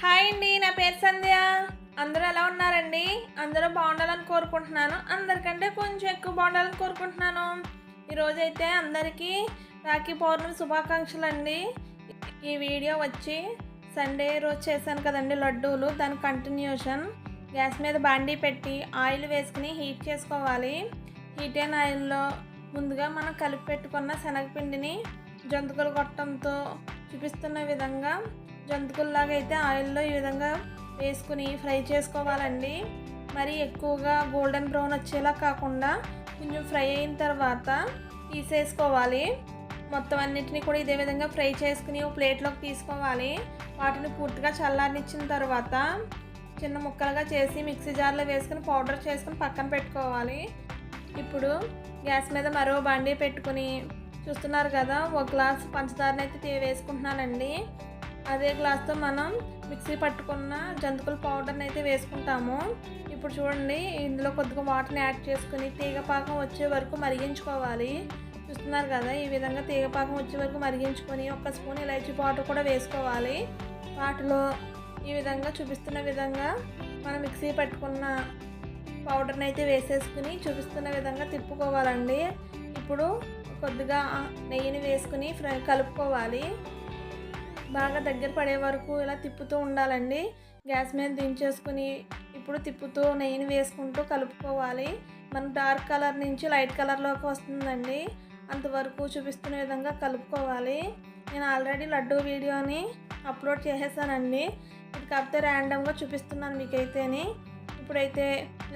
Hi అండి నా పేరు సంధ్య. అందరూ ఎలా ఉన్నారండి? అందరూ బాగుండాలని కోరుకుంటున్నాను. అందరికంటే కొంచెం ఎక్కువ బాగుండాలని కోరుకుంటున్నాను. ఈరోజు అయితే అందరికీ రాఖీ పౌర్ణమి శుభాకాంక్షలు అండి ఈ వీడియో వచ్చి సండే రోజు చేశాను కదండి లడ్డూలు. దాని కంటిన్యూషన్ గ్యాస్ మీద బాండీ పెట్టి ఆయిల్ వేసుకుని హీట్ చేసుకోవాలి. హీట్ అయిన ఆయిల్లో ముందుగా మనం కలిపి పెట్టుకున్న శనగపిండిని జంతుకలు గొట్టంతో చూపిస్తున్న విధంగా జంతుకుల్లాగా అయితే ఆయిల్లో ఈ విధంగా వేసుకుని ఫ్రై చేసుకోవాలండి. మరి ఎక్కువగా గోల్డెన్ బ్రౌన్ వచ్చేలా కాకుండా కొంచెం ఫ్రై అయిన తర్వాత తీసేసుకోవాలి. మొత్తం అన్నిటిని కూడా ఇదే విధంగా ఫ్రై చేసుకుని ఒక ప్లేట్లోకి తీసుకోవాలి. వాటిని పూర్తిగా చల్లారనిచ్చిన తర్వాత చిన్న ముక్కలుగా చేసి మిక్సీ జార్లో వేసుకుని పౌడర్ చేసుకుని పక్కన పెట్టుకోవాలి. ఇప్పుడు గ్యాస్ మీద మరో బండి పెట్టుకుని చూస్తున్నారు కదా ఒక గ్లాస్ పంచదారని అయితే వేసుకుంటున్నానండి. అదే గ్లాస్తో మనం మిక్సీ పట్టుకున్న జంతుకుల పౌడర్ని అయితే వేసుకుంటాము. ఇప్పుడు చూడండి ఇందులో కొద్దిగా వాటర్ని యాడ్ చేసుకుని తీగపాకం వచ్చే వరకు మరిగించుకోవాలి. చూస్తున్నారు కదా ఈ విధంగా తీగపాకం వచ్చే వరకు మరిగించుకొని ఒక స్పూన్ ఇలాచీ పౌడర్ కూడా వేసుకోవాలి. వాటిలో ఈ విధంగా చూపిస్తున్న విధంగా మనం మిక్సీ పట్టుకున్న పౌడర్ని అయితే వేసేసుకుని చూపిస్తున్న విధంగా తిప్పుకోవాలండి. ఇప్పుడు కొద్దిగా నెయ్యిని వేసుకుని ఫ్రై కలుపుకోవాలి. బాగా దగ్గర పడే వరకు ఇలా తిప్పుతూ ఉండాలండి. గ్యాస్ మీద దించేసుకుని ఇప్పుడు తిప్పుతూ నెయ్యిని వేసుకుంటూ కలుపుకోవాలి. మన డార్క్ కలర్ నుంచి లైట్ కలర్లోకి వస్తుందండి. అంతవరకు చూపిస్తున్న విధంగా కలుపుకోవాలి. నేను ఆల్రెడీ లడ్డూ వీడియోని అప్లోడ్ చేసేసానండి. ఇది కాకపోతే ర్యాండమ్గా చూపిస్తున్నాను మీకైతేని. ఇప్పుడైతే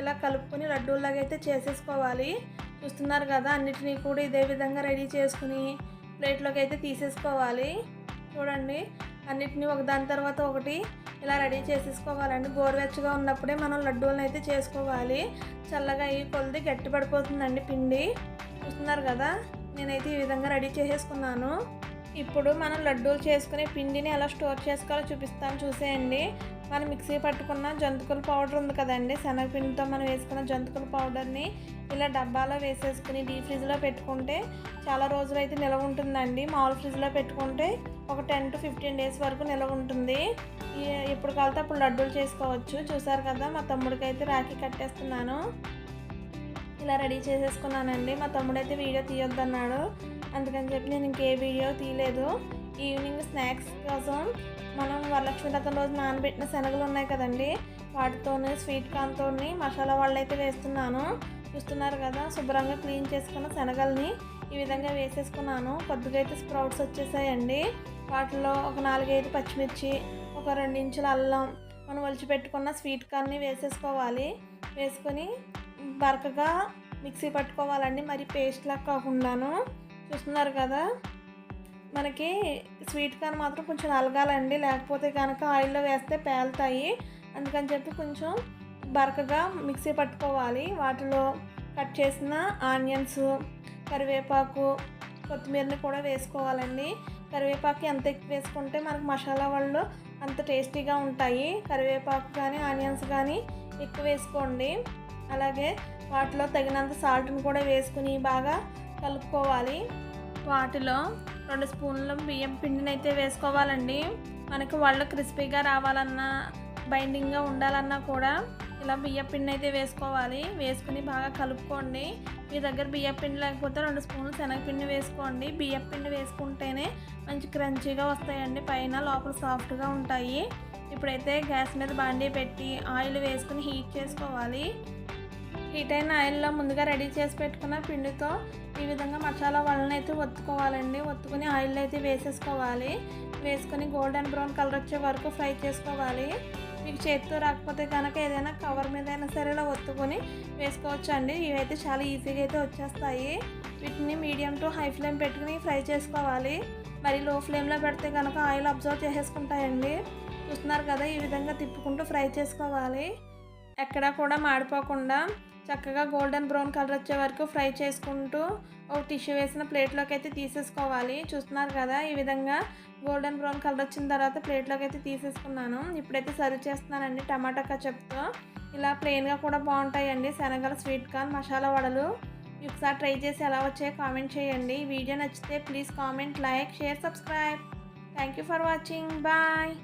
ఇలా కలుపుకొని లడ్డూలాగా అయితే చేసేసుకోవాలి. చూస్తున్నారు కదా అన్నిటినీ కూడా ఇదే విధంగా రెడీ చేసుకుని ప్లేట్లోకి అయితే తీసేసుకోవాలి. చూడండి. అన్నిటినీ ఒకదాని తర్వాత ఒకటి ఇలా రెడీ చేసేసుకోవాలండి. గోరువెచ్చగా ఉన్నప్పుడే మనం లడ్డూలను అయితే చేసుకోవాలి. చల్లగా అయ్యి కొలిది గట్టి పడిపోతుందండి పిండి. చూస్తున్నారు కదా? నేనైతే ఈ విధంగా రెడీ చేసేసుకున్నాను. ఇప్పుడు మనం లడ్డూలు చేసుకునే పిండిని ఎలా స్టోర్ చేసుకోవాలో చూపిస్తాను. చూసేయండి. మనం మిక్సీ పట్టుకున్న జంతుకుల పౌడర్ ఉంది కదండి. శనగపిండితో మనం వేసుకున్న జంతుకుల పౌడర్ని ఇలా డబ్బాలో వేసేసుకుని డీప్ ఫ్రిడ్జ్లో పెట్టుకుంటే చాలా రోజులు అయితే నిలవ ఉంటుందండి. మామూలు ఫ్రిడ్జ్లో పెట్టుకుంటే ఒక టెన్ టు ఫిఫ్టీన్ డేస్ వరకు నిలవ ఉంటుంది. ఇప్పుడు ఎప్పుడు కలితే అప్పుడు లడ్డూలు చేసుకోవచ్చు. చూసారు కదా మా తమ్ముడికి అయితే రాఖీ కట్టేస్తున్నాను. ఇలా రెడీ చేసేసుకున్నానండి. మా తమ్ముడు అయితే వీడియో తీయొద్దన్నాడు. అందుకని చెప్పి నేను ఇంకే వీడియో తీయలేదు. ఈవినింగ్ స్నాక్స్ కోసం మనం వరలక్ష్మి రథం రోజు నానబెట్టిన శనగలు ఉన్నాయి కదండి. వాటితోనే స్వీట్ కార్న్తో మసాలా వాళ్ళు అయితే వేస్తున్నాను. చూస్తున్నారు కదా శుభ్రంగా క్లీన్ చేసుకున్న శనగల్ని ఈ విధంగా వేసేసుకున్నాను. కొద్దిగా అయితే స్ప్రౌట్స్ వచ్చేసాయండి. వాటిలో ఒక నాలుగైదు పచ్చిమిర్చి ఒక రెండు ఇంచుల అల్లం మనం ఒలిచిపెట్టుకున్న స్వీట్ కార్న్ని వేసేసుకోవాలి. వేసుకొని బరకగా మిక్సీ పట్టుకోవాలండి. మరి పేస్ట్ లాగా కాకుండాను చూస్తున్నారు కదా? మనకి స్వీట్ కార్న్ మాత్రం కొంచెం అలగాలండి లేకపోతే కనుక ఆయిల్లో వేస్తే పేలుతాయి. అందుకని చెప్పి కొంచెం బరకగా మిక్సీ పట్టుకోవాలి. వాటిలో కట్ చేసిన ఆనియన్స్ కరివేపాకు కొత్తిమీరని కూడా వేసుకోవాలండి. కరివేపాకు ఎంత ఎక్కువ వేసుకుంటే మనకు మసాలా వాళ్ళు అంత టేస్టీగా ఉంటాయి. కరివేపాకు కానీ ఆనియన్స్ కానీ ఎక్కువ వేసుకోండి. అలాగే వాటిలో తగినంత సాల్ట్ని కూడా వేసుకుని బాగా కలుపుకోవాలి. వాటిలో రెండు స్పూన్ల బియ్యం పిండిని అయితే వేసుకోవాలండి. మనకి వాళ్ళు క్రిస్పీగా రావాలన్నా బైండింగ్గా ఉండాలన్నా కూడా ఇలా బియ్యం పిండి అయితే వేసుకోవాలి. వేసుకుని బాగా కలుపుకోండి. మీ దగ్గర బియ్యం పిండి లేకపోతే రెండు స్పూన్లు శనగపిండి వేసుకోండి. బియ్యం పిండి వేసుకుంటేనే మంచి క్రంచీగా వస్తాయండి. పైన లోపల సాఫ్ట్గా ఉంటాయి. ఇప్పుడైతే గ్యాస్ మీద బాండీ పెట్టి ఆయిల్ వేసుకుని హీట్ చేసుకోవాలి. హీట్ అయిన ఆయిల్లో ముందుగా రెడీ చేసి పెట్టుకున్న పిండితో ఈ విధంగా మసాలా వలన అయితే ఒత్తుకోవాలండి. ఒత్తుకుని ఆయిల్ అయితే వేసేసుకోవాలి. వేసుకొని గోల్డెన్ బ్రౌన్ కలర్ వచ్చే వరకు ఫ్రై చేసుకోవాలి. మీకు చేతితో రాకపోతే కనుక ఏదైనా కవర్ మీద అయినా సరే ఇలా ఒత్తుకొని వేసుకోవచ్చు అండి ఇవైతే చాలా ఈజీగా అయితే వచ్చేస్తాయి. వీటిని మీడియం టు హై ఫ్లేమ్ పెట్టుకుని ఫ్రై చేసుకోవాలి. మరి లో ఫ్లేమ్లో పెడితే కనుక ఆయిల్ అబ్జర్వ్ చేసేసుకుంటాయండి. చూస్తున్నారు కదా ఈ విధంగా తిప్పుకుంటూ ఫ్రై చేసుకోవాలి. ఎక్కడా కూడా మాడిపోకుండా చక్కగా గోల్డెన్ బ్రౌన్ కలర్ వచ్చే వరకు ఫ్రై చేసుకుంటూ ఒక టిష్యూ వేసిన ప్లేట్లోకి అయితే తీసేసుకోవాలి. చూస్తున్నారు కదా ఈ విధంగా గోల్డెన్ బ్రౌన్ కలర్ వచ్చిన తర్వాత ప్లేట్లోకి అయితే తీసేసుకున్నాను. ఇప్పుడైతే సర్వ్ చేస్తున్నానండి టమాటా కచప్తో. ఇలా ప్లెయిన్గా కూడా బాగుంటాయండి. శనగల స్వీట్ కార్న్ మసాలా వడలు. ఒకసారి ట్రై చేసి ఎలా వచ్చాయో కామెంట్ చేయండి. వీడియో నచ్చితే please comment like share subscribe. Thank you for watching. Bye.